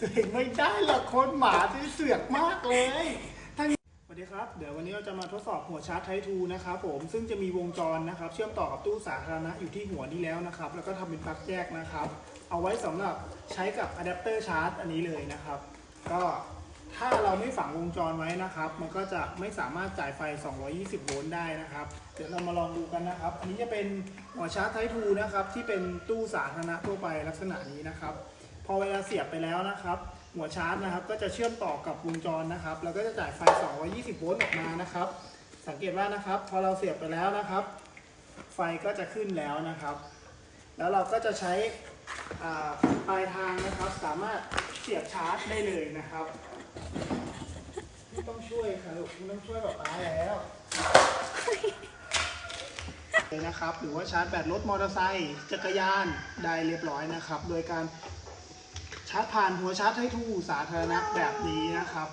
ตัวเองไม่ได้หรอกคนหมาที่เสือกมากเลยทั้งสวัสดีครับ เดี๋ยววันนี้เราจะมาทดสอบหัวชาร์จไททูนะครับผม ซึ่งจะมีวงจรนะครับ เชื่อมต่อกับตู้สาธารณะอยู่ที่หัวนี้แล้วนะครับ แล้วก็ทำเป็นปลั๊กแยกนะครับ เอาไว้สำหรับใช้กับอะแดปเตอร์ชาร์จอันนี้เลยนะครับ ก็ถ้าเราไม่ฝังวงจรไว้นะครับ มันก็จะไม่สามารถจ่ายไฟ 220 โวลต์ได้นะครับ เดี๋ยวเรามาลองดูกันนะครับ อันนี้จะเป็นหัวชาร์จไททูนะครับ ที่เป็นตู้สาธารณะทั่วไปลักษณะนี้นะครับ พอเวลาเสียบไปแล้วนะครับ หัวชาร์จนะครับ ก็จะเชื่อมต่อกับวงจรนะครับ แล้วก็จะจ่ายไฟ 220 โวลต์ออกมานะครับ สังเกตว่านะครับ พอเราเสียบไปแล้วนะครับ ไฟก็จะขึ้นแล้วนะครับ แล้วเราก็จะใช้ปลายทางนะครับ สามารถเสียบชาร์จได้เลยนะครับไม่ต้องช่วยค่ะลูกไม่ต้องช่วยแบบป้าแล้วเลยนะครับ หรือว่าชาร์จแบตรถมอเตอร์ไซค์จักรยานได้เรียบร้อยนะครับ โดยการ ชาร์จผ่านหัวชาร์จไททูสาธารณะแบบนี้นะครับ